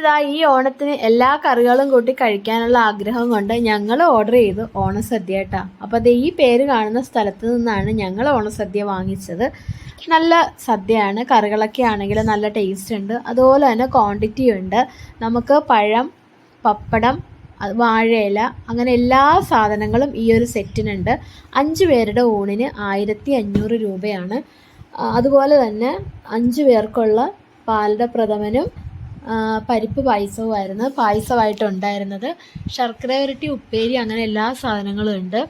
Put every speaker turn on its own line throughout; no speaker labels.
ഇതാ ഈ ഓണത്തിന് എല്ലാ കറികളും കൂട്ടി കഴിക്കാനുള്ള ആഗ്രഹം കൊണ്ട് ഞങ്ങൾ ഓർഡർ ചെയ്തു ഓണസദ്യ കേട്ടോ. അപ്പോൾ അത് ഈ പേര് കാണുന്ന സ്ഥലത്ത് നിന്നാണ് ഞങ്ങൾ ഓണസദ്യ വാങ്ങിച്ചത്. നല്ല സദ്യയാണ് കറികളൊക്കെ ആണെങ്കിൽ നല്ല ടേസ്റ്റ് ഉണ്ട്. അതുപോലെ തന്നെ ക്വാണ്ടിറ്റി ഉണ്ട്. നമുക്ക് പഴം പപ്പടം വാഴയില അങ്ങനെ എല്ലാ സാധനങ്ങളും ഈ ഒരു സെറ്റിനുണ്ട്. അഞ്ച് പേരുടെ ഊണിന് ആയിരത്തി അഞ്ഞൂറ് രൂപയാണ്. അതുപോലെ തന്നെ അഞ്ച് പേർക്കുള്ള പാലട പ്രഥമനും പരിപ്പ് പായസവുമായിരുന്നു. പായസമായിട്ട് ഉണ്ടായിരുന്നത് ശർക്കര വരട്ടി ഉപ്പേരി അങ്ങനെ എല്ലാ സാധനങ്ങളും ഉണ്ട്.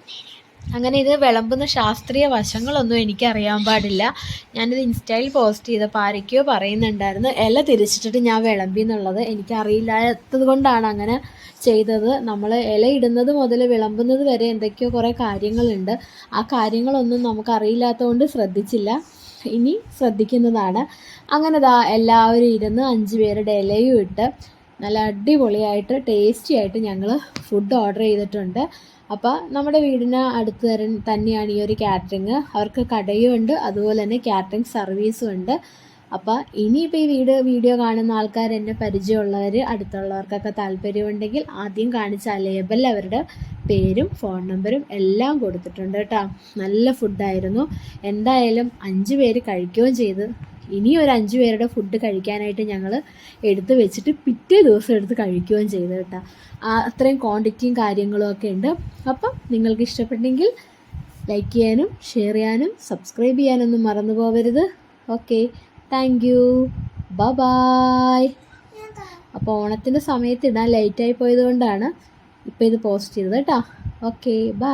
അങ്ങനെ ഇത് വിളമ്പുന്ന ശാസ്ത്രീയ വശങ്ങളൊന്നും എനിക്കറിയാൻ പാടില്ല. ഞാനിത് ഇൻസ്റ്റയിൽ പോസ്റ്റ് ചെയ്തപ്പോൾ ആരൊക്കെയോ പറയുന്നുണ്ടായിരുന്നു ഇല തിരിച്ചിട്ടിട്ട് ഞാൻ വിളമ്പി എന്നുള്ളത് എനിക്കറിയില്ലാത്തത് കൊണ്ടാണ് അങ്ങനെ ചെയ്തത്. നമ്മൾ ഇല ഇടുന്നത് മുതൽ വിളമ്പുന്നത് വരെ എന്തൊക്കെയോ കുറേ കാര്യങ്ങളുണ്ട്. ആ കാര്യങ്ങളൊന്നും നമുക്കറിയില്ലാത്തതുകൊണ്ട് ശ്രദ്ധിച്ചില്ല. ഇനി ശ്രദ്ധിക്കുന്നതാണ്. അങ്ങനെ ദാ എല്ലാവരും ഇരുന്ന് അഞ്ച് പേരുടെ ഇലയും ഇട്ട് നല്ല അടിപൊളിയായിട്ട് ടേസ്റ്റി ആയിട്ട് ഞങ്ങൾ ഫുഡ് ഓർഡർ ചെയ്തിട്ടുണ്ട്. അപ്പോൾ നമ്മുടെ വീടിന് അടുത്ത് തന്നെയാണ് ഈ ഒരു കാറ്ററിങ് അവർക്ക് കടയും ഉണ്ട് അതുപോലെ തന്നെ കാറ്ററിങ് സർവീസും ഉണ്ട്. അപ്പോൾ ഇനിയിപ്പോൾ ഈ വീഡിയോ വീഡിയോ കാണുന്ന ആൾക്കാർ എന്നെ പരിചയമുള്ളവർ അടുത്തുള്ളവർക്കൊക്കെ താല്പര്യമുണ്ടെങ്കിൽ ആദ്യം കാണിച്ച ലേബലിൽ അവരുടെ പേരും ഫോൺ നമ്പറും എല്ലാം കൊടുത്തിട്ടുണ്ട് കേട്ടോ. നല്ല ഫുഡായിരുന്നു എന്തായാലും അഞ്ച് പേര് കഴിക്കുകയും ചെയ്ത്. ഇനി ഒരു അഞ്ച് പേരുടെ ഫുഡ് കഴിക്കാനായിട്ട് ഞങ്ങൾ എടുത്ത് വെച്ചിട്ട് പിറ്റേ ദിവസം എടുത്ത് കഴിക്കുകയും ചെയ്തു കേട്ടോ. അത്രയും ക്വാണ്ടിറ്റിയും കാര്യങ്ങളും ഒക്കെ ഉണ്ട്. അപ്പം നിങ്ങൾക്ക് ഇഷ്ടപ്പെട്ടെങ്കിൽ ലൈക്ക് ചെയ്യാനും ഷെയർ ചെയ്യാനും സബ്സ്ക്രൈബ് ചെയ്യാനൊന്നും മറന്നു പോകരുത് ഓക്കെ താങ്ക് യു ബബായ് അപ്പോൾ ഓണത്തിന്റെ സമയത്ത് ഇടാൻ ലേറ്റായി പോയത് കൊണ്ടാണ് ഇപ്പോൾ ഇത് പോസ്റ്റ് ചെയ്തത് കേട്ടോ. Okay bye